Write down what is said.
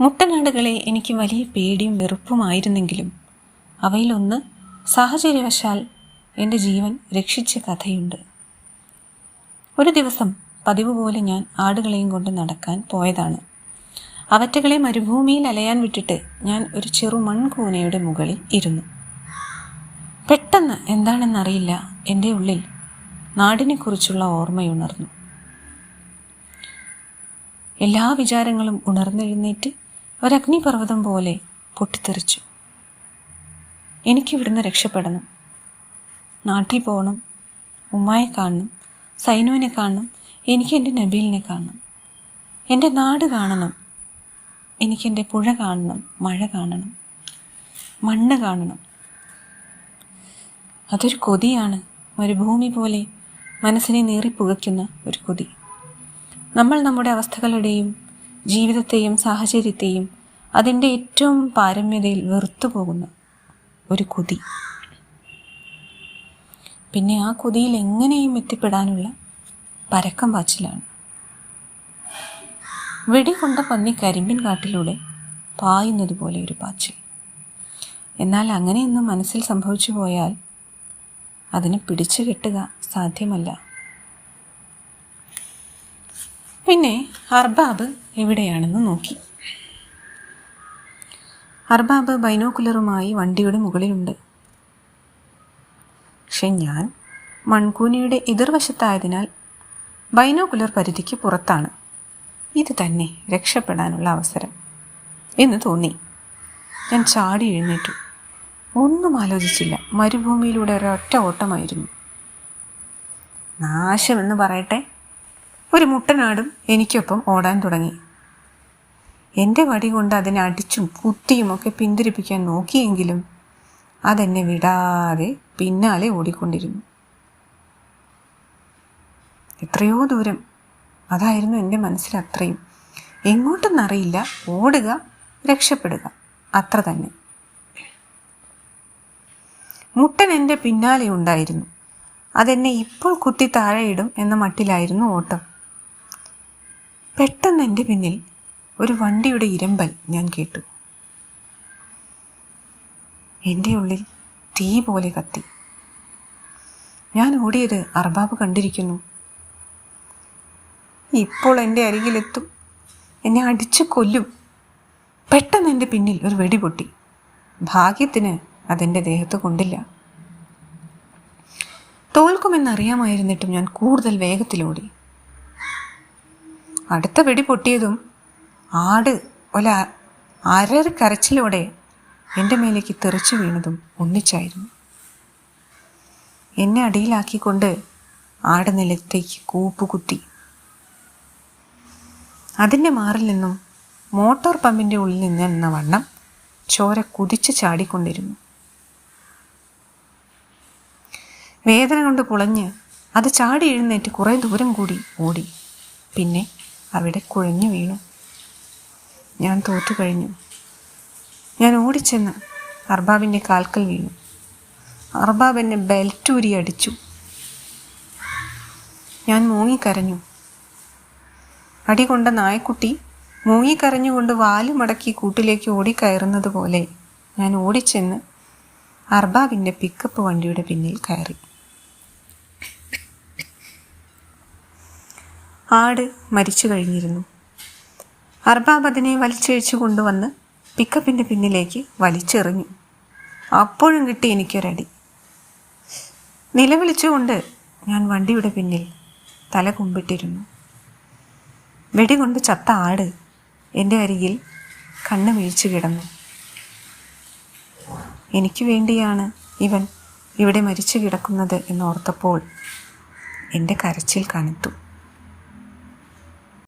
മുട്ടനാടുകളെ എനിക്ക് വലിയ പേടിയും വെറുപ്പുമായിരുന്നെങ്കിലും അവയിലൊന്ന് സാഹചര്യവശാൽ എന്റെ ജീവൻ രക്ഷിച്ച കഥയുണ്ട്. ഒരു ദിവസം പതിവ് പോലെ ഞാൻ ആടുകളെയും കൊണ്ട് നടക്കാൻ പോയതാണ്. അവറ്റകളെ മരുഭൂമിയിൽ അലയാൻ വിട്ടിട്ട് ഞാൻ ഒരു ചെറു മൺകൂനയുടെ മുകളിൽ ഇരുന്നു. പെട്ടെന്ന് എന്താണെന്നറിയില്ല എന്റെ ഉള്ളിൽ നാടിനെക്കുറിച്ചുള്ള ഓർമ്മയുണർന്നു. എല്ലാ വിചാരങ്ങളും ഉണർന്നെഴുന്നേറ്റ് ഒരഗ്നിപർവതം പോലെ പൊട്ടിത്തെറിച്ചു എനിക്കിവിടുന്ന് രക്ഷപ്പെടണം. നാട്ടിൽ പോകണം. ഉമ്മായെ കാണണം. സൈനുവിനെ കാണണം. എനിക്ക് എന്റെ നബീലിനെ കാണണം. എന്റെ നാട് കാണണം. എനിക്കെന്റെ പുഴ കാണണം. മഴ കാണണം. മണ്ണ് കാണണം. അതൊരു കൊതിയാണ്. മരുഭൂമി പോലെ മനസ്സിനെ നീറിപ്പുകയ്ക്കുന്ന ഒരു കൊതി. നമ്മൾ നമ്മുടെ അവസ്ഥകളുടെയും ജീവിതത്തെയും സാഹചര്യത്തെയും അതിന്റെ ഏറ്റവും പാരമ്യതയിൽ വെറുത്തുപോകുന്ന ഒരു കൊതി. പിന്നെ ആ കൊതിയിൽ എങ്ങനെയും എത്തിപ്പെടാനുള്ള പരക്കം പാച്ചിലാണ്. വെടികൊണ്ട പന്നി കരിമ്പിൻ കാട്ടിലൂടെ പായുന്നത് പോലെ ഒരു പാച്ചിൽ. എന്നാൽ അങ്ങനെയൊന്നും മനസ്സിൽ സംഭവിച്ചു പോയാൽ അതിനെ പിടിച്ചു കെട്ടുക സാധ്യമല്ല. പിന്നെ അർബാബ് എവിടെയാണെന്ന് നോക്കി. അർബാബ് ബൈനോക്കുലറുമായി വണ്ടിയുടെ മുകളിലുണ്ട്. പക്ഷെ ഞാൻ മൺകൂനിയുടെ എതിർവശത്തായതിനാൽ ബൈനോക്കുലർ പരിധിക്ക് പുറത്താണ്. ഇത് തന്നെ രക്ഷപ്പെടാനുള്ള അവസരം എന്ന് തോന്നി. ഞാൻ ചാടി എഴുന്നേറ്റു. ഒന്നും ആലോചിച്ചില്ല. മരുഭൂമിയിലൂടെ ഒരൊറ്റ ഓട്ടമായിരുന്നു. നാശമെന്ന് പറയട്ടെ. ഒരു മുട്ടനാടും എനിക്കൊപ്പം ഓടാൻ തുടങ്ങി. എന്റെ വടി കൊണ്ട് അതിനെ അടിച്ചും കുത്തിയും ഒക്കെ പിന്തിരിപ്പിക്കാൻ നോക്കിയെങ്കിലും അതെന്നെ വിടാതെ പിന്നാലെ ഓടിക്കൊണ്ടിരുന്നു. എത്രയോ ദൂരം. അതായിരുന്നു എന്റെ മനസ്സിൽ അത്രയും. എങ്ങോട്ടെന്നറിയില്ല. ഓടുക രക്ഷപ്പെടുക. അത്ര തന്നെ. മുട്ടൻ എന്റെ പിന്നാലെ ഉണ്ടായിരുന്നു. അതെന്നെ ഇപ്പോൾ കുത്തി താഴെയിടും എന്ന മട്ടിലായിരുന്നു ഓട്ടം. പെട്ടെന്ന് എന്റെ പിന്നിൽ ഒരു വണ്ടിയുടെ ഇരമ്പൽ ഞാൻ കേട്ടു. എന്റെ ഉള്ളിൽ തീ പോലെ കത്തി. ഞാൻ ഓടിയത് അർബാബ് കണ്ടിരിക്കുന്നു. ഇപ്പോൾ എന്റെ അരികിലെത്തും. എന്നെ അടിച്ചു കൊല്ലും. പെട്ടെന്ന് എന്റെ പിന്നിൽ ഒരു വെടി പൊട്ടി. ഭാഗ്യത്തിന് അതെന്റെ ദേഹത്ത് കൊണ്ടില്ല. തോൽക്കുമെന്നറിയാമായിരുന്നിട്ടും ഞാൻ കൂടുതൽ വേഗത്തിലോടി. അടുത്ത വെടി പൊട്ടിയതും ആട് ഒല അരറി കരച്ചിലോടെ എന്റെ മേലേക്ക് തെറിച്ചു വീണതും ഒന്നിച്ചായിരുന്നു. എന്നെ അടിയിലാക്കിക്കൊണ്ട് ആട് നിലത്തേക്ക് കൂപ്പുകുത്തി. അതിന്റെ മാറിൽ നിന്നും മോട്ടോർ പമ്പിന്റെ ഉള്ളിൽ നിന്ന് എന്ന വണ്ണം ചോര കുതിച്ച് ചാടിക്കൊണ്ടിരുന്നു. വേദന കൊണ്ട് പുളഞ്ഞ് അത് ചാടി എഴുന്നേറ്റ് കുറേ ദൂരം കൂടി ഓടി. പിന്നെ അവിടെ കുഴഞ്ഞു വീണു. ഞാൻ തോറ്റു കഴിഞ്ഞു. ഞാൻ ഓടിച്ചെന്ന് അർബാബിന്റെ കാൽക്കൽ വീണു. അർബാബ് എന്നെ ബെൽറ്റൂരി അടിച്ചു. ഞാൻ മൂങ്ങിക്കരഞ്ഞു. അടി കൊണ്ട നായക്കുട്ടി മൂങ്ങിക്കരഞ്ഞുകൊണ്ട് വാൽ മടക്കി കൂട്ടിലേക്ക് ഓടിക്കയറുന്നത് പോലെ ഞാൻ ഓടിച്ചെന്ന് അർബാബിന്റെ പിക്കപ്പ് വണ്ടിയുടെ പിന്നിൽ കയറി. ആട് മരിച്ചു കഴിഞ്ഞിരുന്നു. അർബാബ് അതിനെ വലിച്ചഴിച്ചു കൊണ്ടുവന്ന് പിക്കപ്പിന്റെ പിന്നിലേക്ക് വലിച്ചെറിഞ്ഞു. അപ്പോഴും കിട്ടി എനിക്കൊരടി. നിലവിളിച്ചുകൊണ്ട് ഞാൻ വണ്ടിയുടെ പിന്നിൽ തല കുമ്പിട്ടിരുന്നു. വെടികൊണ്ട് ചത്ത ആട് എന്റെ അരികിൽ കണ്ണു വീഴ്ച്ചു കിടന്നു. എനിക്ക് വേണ്ടിയാണ് ഇവൻ ഇവിടെ മരിച്ചു കിടക്കുന്നത് എന്നോർത്തപ്പോൾ എന്റെ കരച്ചിൽ കനത്തു.